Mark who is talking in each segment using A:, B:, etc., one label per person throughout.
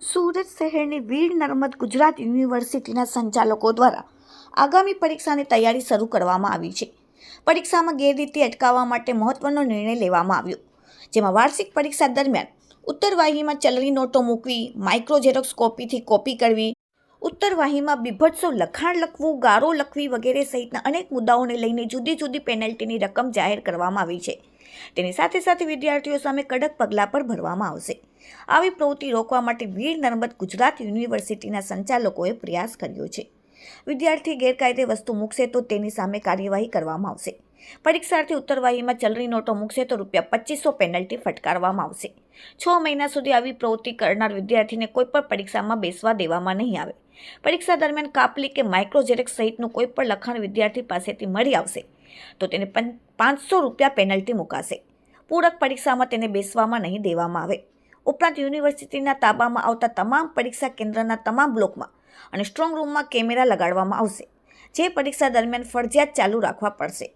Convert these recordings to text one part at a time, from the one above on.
A: સુરત શહેરની વીર નર્મદ ગુજરાત યુનિવર્સિટીના સંચાલકો દ્વારા આગામી પરીક્ષાની તૈયારી શરૂ કરવામાં આવી છે. પરીક્ષામાં ગેરરીતિ અટકાવવા માટે મહત્વનો નિર્ણય લેવામાં આવ્યો. જેમાં વાર્ષિક પરીક્ષા દરમિયાન ઉત્તરવાહીમાં ચલણી નોટો મૂકવી માઇક્રો ઝેરોક્સ કોપીથી કોપી કરવી ઉત્તરવાહીમાં બીભત્સો લખાણ લખવું, ગારો લખવી વગેરે સહિતના અનેક મુદ્દાઓને લઈને જુદી જુદી પેનલ્ટીની રકમ જાહેર કરવામાં આવી છે. તેની સાથે સાથે વિદ્યાર્થીઓ સામે કડક પગલાં પણ ભરવામાં આવશે. આવી પ્રવૃત્તિ રોકવા માટે વીર નર્મદ ગુજરાત યુનિવર્સિટીના સંચાલકોએ પ્રયાસ કર્યો છે. વિદ્યાર્થી ગેરકાયદે વસ્તુ મૂકશે તો તેની સામે કાર્યવાહી કરવામાં આવશે. પરીક્ષાર્થી ઉત્તરવાહીમાં ચલણી નોટો મૂકશે તો રૂપિયા પચીસો પેનલ્ટી ફટકારવામાં આવશે. છ મહિના સુધી આવી પ્રવૃત્તિ કરનાર વિદ્યાર્થીને કોઈ પણ પરીક્ષામાં બેસવા દેવામાં નહીં આવે. પરીક્ષા દરમિયાન કાપલી કે માઇક્રોજેરેક્સ સહિતનું કોઈ પણ લખાણ વિદ્યાર્થી પાસેથી મળી આવશે, તો તેને પાંચસો રૂપિયા પેનલ્ટી મુકાશે. પૂરક પરીક્ષામાં તેને બેસવામાં નહીં દેવામાં આવે. ઉપરાંત યુનિવર્સિટીના તાબામાં આવતા તમામ પરીક્ષા કેન્દ્રના તમામ બ્લોકમાં અને સ્ટ્રોંગ રૂમમાં કેમેરા લગાડવામાં આવશે, જે પરીક્ષા દરમિયાન ફરજિયાત ચાલુ રાખવા પડશે.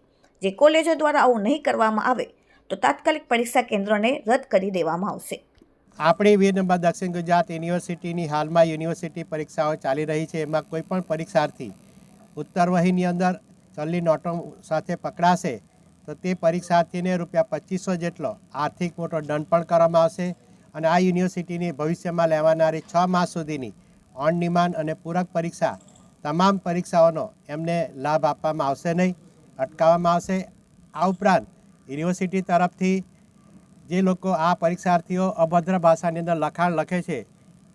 A: જે કોલેજો દ્વારા આવું નહીં કરવામાં આવે, તો તાત્કાલિક પરીક્ષા કેન્દ્રોને રદ કરી દેવામાં આવશે.
B: આપણી વીર નંબર દક્ષિણ ગુજરાત યુનિવર્સિટીની હાલમાં યુનિવર્સિટી પરીક્ષાઓ ચાલી રહી છે. એમાં કોઈ પણ પરીક્ષાર્થી ઉત્તરવહીની અંદર ચલ્લી નોટો સાથે પકડાશે તો તે પરીક્ષાર્થીને રૂપિયા પચીસો જેટલો આર્થિક મોટો દંડ પણ કરવામાં આવશે અને આ યુનિવર્સિટીની ભવિષ્યમાં લેવાનારી છ માસ સુધીની ઓન ડિમાન્ડ અને પૂરક પરીક્ષા તમામ પરીક્ષાઓનો એમને લાભ આપવામાં આવશે નહીં, અટકાવવામાં આવશે. આ ઉપરાંત યુનિવર્સિટી તરફથી જે લોકો આ પરીક્ષાર્થીઓ અભદ્ર ભાષાની અંદર લખાણ લખે છે,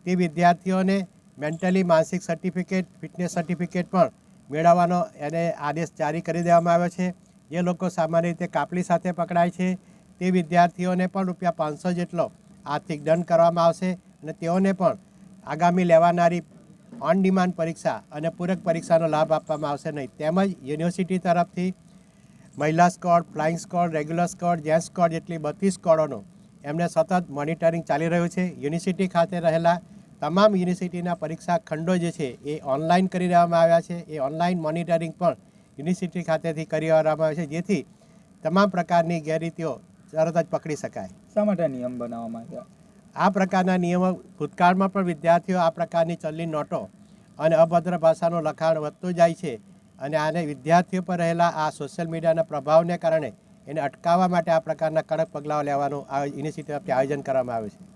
B: તે વિદ્યાર્થીઓને મેન્ટલી માનસિક સર્ટિફિકેટ ફિટનેસ સર્ટિફિકેટ પણ મેળવવાનો એને આદેશ જારી કરી દેવામાં આવ્યો છે. જે લોકો સામાન્ય રીતે કાપલી સાથે પકડાય છે, તે વિદ્યાર્થીઓને પણ રૂપિયા પાંચસો જેટલો આર્થિક દંડ કરવામાં આવશે અને તેઓને પણ આગામી લેવાનારી ઓન ડિમાન્ડ પરીક્ષા અને પૂરક પરીક્ષાનો લાભ આપવામાં આવશે નહીં. તેમજ યુનિવર્સિટી તરફથી મહિલા squad flying squad regular squad gents squad જેટલી બત્રીસ સ્કોડોનું એમને સતત મોનિટરિંગ ચાલી રહ્યું છે. યુનિવર્સિટી ખાતે રહેલા તમામ યુનિવર્સિટીના પરીક્ષા ખંડો જે છે એ ઓનલાઈન કરી દેવામાં આવ્યા છે. એ ઓનલાઈન મોનિટરિંગ પણ યુનિવર્સિટી ખાતેથી કરી દેવામાં આવે છે જેથી તમામ પ્રકારની ગેરરીતિઓ તરત જ પકડી શકાય.
C: શા માટે નિયમ બનાવવામાં આવ્યા?
B: આ પ્રકારના નિયમો ભૂતકાળમાં પણ વિદ્યાર્થીઓ આ પ્રકારની ચલની નોટો અને અભદ્ર ભાષાનું લખાણ વધતું જાય છે. અને આને વિદ્યાર્થીઓ પર રહેલા આ સોશિયલ મીડિયાના પ્રભાવને કારણે એને અટકાવવા માટે આ પ્રકારના કડક પગલાઓ લેવાનું આ યુનિવર્સિટી આયોજન કરવામાં આવ્યું છે.